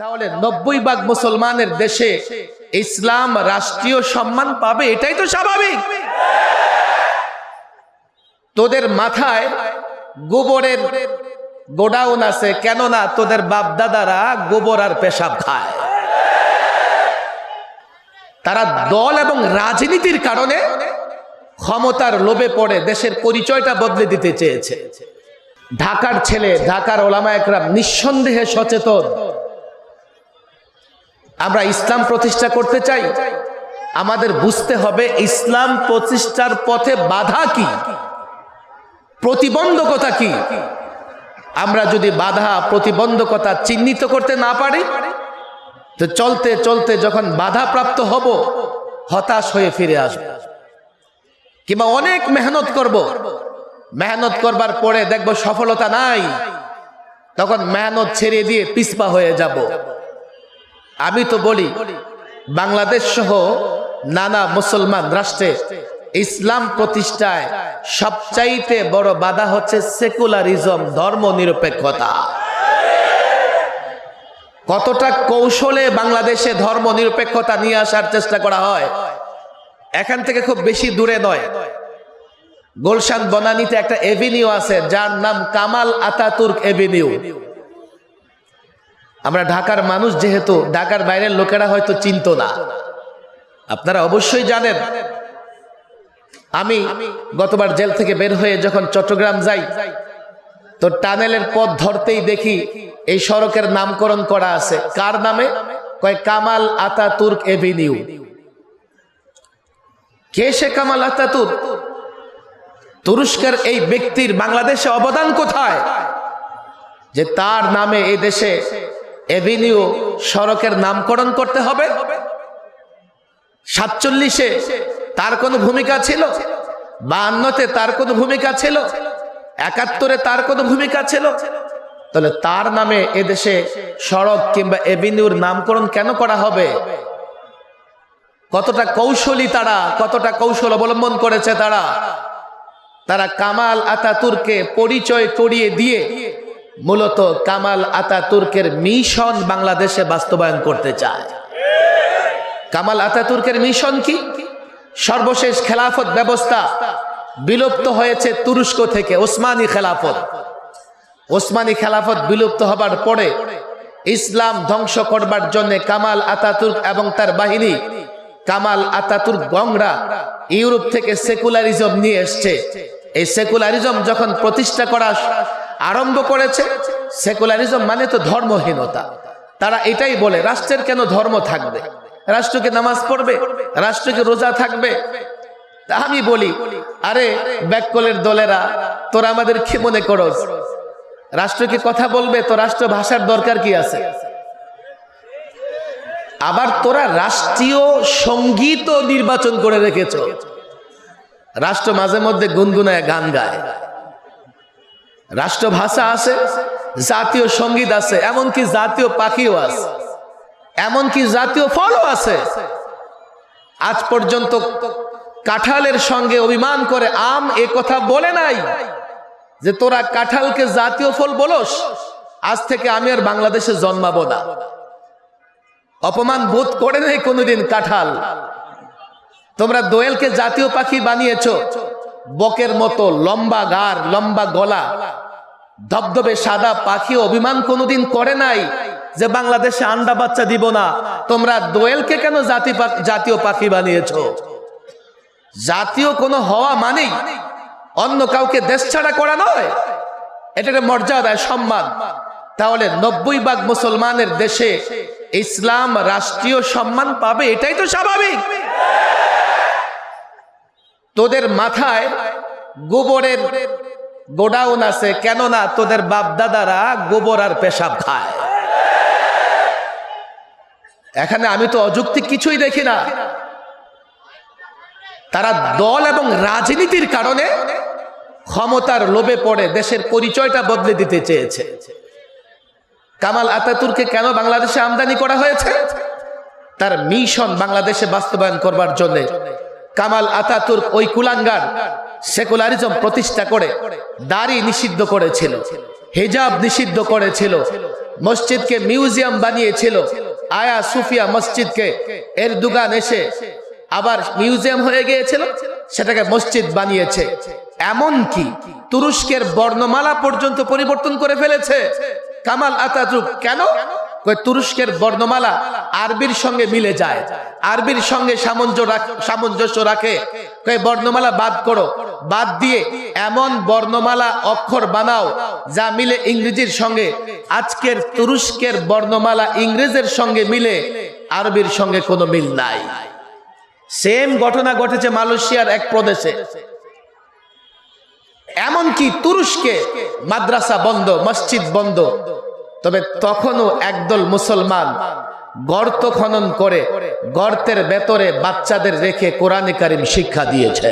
তাহলে নব্বই ভাগ মুসলমানের দেশে ইসলাম রাষ্ট্রীয় সম্মান পাবে, এটাই তো স্বাভাবিক। তোদের মাথায় গোবরের গোডাউন আছে কেননা তোদের বাপ দাদারা গোবর আর পেশাব খায়? তারা দল এবং রাজনীতির কারণে ক্ষমতার লোভে পড়ে, দেশের পরিচয়টা বদলে দিতে চেয়েছে। ঢাকার ছেলে, ঢাকার ওলামা একরাম নিঃসন্দেহে সচেতন। আমরা ইসলাম প্রতিষ্ঠা করতে চাই। আমাদের বুঝতে হবে ইসলাম প্রতিষ্ঠার পথে বাধা কি? প্রতিবন্ধকতা কি? আমরা যদি বাধা, প্রতিবন্ধকতা চিহ্নিত করতে না পারি, তো চলতে চলতে যখন বাধা প্রাপ্ত হব, হতাশ হয়ে ফিরে আসব। কিংবা অনেক মেহনত করব। মেহনত করবার পরে দেখব সফলতা নাই। তখন মেহনত ছেড়ে দিয়ে পিসপা হয়ে যাব। আমি তো বলি, বাংলাদেশ সহ নানা মুসলমান রাষ্ট্রে ইসলাম প্রতিষ্ঠায় সবচাইতে বড় বাধা হচ্ছে সেকুলারিজম ধর্ম নিরপেক্ষতা কতটা কৌশলে বাংলাদেশে ধর্ম নিরপেক্ষতা নিয়ে আসার চেষ্টা করা হয়, এখান থেকে খুব বেশি দূরে নয়। গোলশান বনানীতে একটা এভিনিউ আছে, যার নাম কামাল আতাতুর্ক এভিনিউ। আমরা ঢাকার মানুষ যেহেতু, ঢাকার বাইরের লোকেরা হয়তো চিনত না। আপনারা অবশ্যই জানেন, আমি গতবার জেল থেকে বের হয়ে যখন চট্টগ্রাম যাই, তো টানেলের পথ ধরতেই দেখি এই সড়কের নামকরণ করা আছে। কার নামে? কয় কামাল আতাতুর্ক এভিনিউ। কে সে কামাল আতাতুর্ক? তুরস্কের এই ব্যক্তির বাংলাদেশে অবদান কোথায়? যে তার নামে এই দেশে এভিনিউ সড়কের নামকরণ করতে হবে। সাতচল্লিশে তার কোনো ভূমিকা ছিল? বাহান্নতে তার কোনো ভূমিকা ছিল? একাত্তরে তার কোনো ভূমিকা ছিল? তাহলে তার নামে এদেশে সড়ক কিংবা এভিনিউর নামকরণ কেন করা হবে? কতটা কৌশলী তারা, কতটা কৌশল অবলম্বন করেছে তারা? তারা কামাল আতাতুরকে পরিচয় করিয়ে দিয়ে মূলত কামাল আতাতুর্কের মিশন বাংলাদেশে বাস্তবায়ন করতে চায়। কামাল আতাতুর্কের মিশন কি? সর্বশেষ খেলাফত ব্যবস্থা বিলুপ্ত হয়েছে তুরস্ক থেকে ওসমানী খেলাফত। ওসমানী খেলাফত বিলুপ্ত হবার পরে ইসলাম ধ্বংস করবার জন্য কামাল আতাতুর্ক এবং তার বাহিনী কামাল আতাতুর্ক গংরা ইউরোপ থেকে সেকুলারিজম নিয়ে এসছে। এই সেকুলারিজম যখন প্রতিষ্ঠা করা আরম্ভ করেছে। সেকুলারিজম মানে তো ধর্মহীনতা। তারা এটাই বলে, রাষ্ট্রের কেন ধর্ম থাকবে? রাষ্ট্রকে নামাজ পড়বে? রাষ্ট্রকে রোজা থাকবে? আমি বলি, আরে ব্যাককলের দলেরা, তোরা আমাদের কি মনে করস? রাষ্ট্রকে কথা বলবে? তো রাষ্ট্র ভাষার দরকার কি আছে? আবার তোরা রাষ্ট্রীয় সংগীত নির্বাচন করে রেখেছ। রাষ্ট্র মাঝে মধ্যে গুনগুনায় গান গায়। রাষ্ট্র ভাষা আছে, জাতীয় সংগীত আছে, এমনকি জাতীয় পাখিও আছে, এমনকি জাতীয় ফলও আছে। আজ পর্যন্ত কাঁঠালের সঙ্গে অভিমান করে আম এ কথা বলে নাই যে তোরা কাঁঠালকে জাতীয় ফল বলস, আজ থেকে আমি আর বাংলাদেশে জন্মাবো না। অপমান বোধ করে নেই কোনোদিন কাঁঠাল। তোমরা দোয়েলকে জাতীয় পাখি বানিয়েছ বকের মতো লম্বা গার লম্বা গলা, ধবধবে সাদা পাখি অভিমান কোনোদিন করে নাই যে বাংলাদেশে আন্ডা বাচ্চা দিব না। তোমরা দোয়েলকে কেন জাতি জাতীয় পাখি বানিয়েছ? জাতীয় কোনো হওয়া মানেই অন্য কাউকে দেশ ছাড়া করা নয়। এটাকে মর্যাদায় সম্মান। তাহলে নব্বই ভাগ মুসলমানের দেশে ইসলাম রাষ্ট্রীয় সম্মান পাবে, এটাই তো স্বাভাবিক। তোদের মাথায় গোবরের গোডাউন আছে, কেননা তোদের বাপ দাদারা গোবর আর পেশাব খায়। এখানে আমি তো অযৌক্তিক কিছুই দেখি না। তারা দল এবং রাজনীতির কারণে ক্ষমতার লোভে পড়ে, দেশের পরিচয়টা বদলে দিতে চেয়েছে। কামাল আতাতুরকে কেন বাংলাদেশে আমদানি করা হয়েছে? তার মিশন বাংলাদেশে বাস্তবায়ন করবার জন্য। কামাল আতাতুর্ক ওই কুলাঙ্গার সেকুলারিজম প্রতিষ্ঠা করে দাড়ি নিষিদ্ধ করেছিল, হেজাব নিষিদ্ধ করেছিল, মসজিদকে মিউজিয়াম বানিয়েছিল। আয়া সুফিয়া মসজিদকে এরদুগান এসে আবার মিউজিয়াম হয়ে গিয়েছিল, সেটাকে মসজিদ বানিয়েছে। এমন কি তুরস্কের বর্ণমালা পর্যন্ত পরিবর্তন করে ফেলেছে। কামাল আতাতুর্ক কেন? তুরস্কের বর্ণমালা আরবির সঙ্গে মিলে যায়। আরবির সঙ্গে সামঞ্জস্য রাখ- বর্ণমালা বাদ করো। বাদ দিয়ে এমন বর্ণমালা অক্ষর বানাও যা মিলে ইংরেজির সঙ্গে। আজকের তুরস্কের বর্ণমালা ইংরেজের সঙ্গে মিলে, আরবির সঙ্গে কোনো মিল নাই। সেম ঘটনা ঘটেছে মালয়েশিয়ার এক প্রদেশে। এমনকি তুরস্কে মাদ্রাসা বন্ধ, মসজিদ বন্ধ। তবে তখনও একদল মুসলমান গর্ত খনন করে গর্তের ভেতরে বাচ্চাদের রেখে কোরআনে কারিম শিক্ষা দিয়েছে।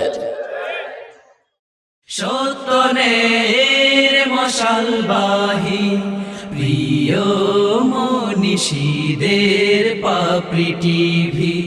সত্যনের মশালবাহী প্রিয় মনীষীদের পাপড়ি টিভি।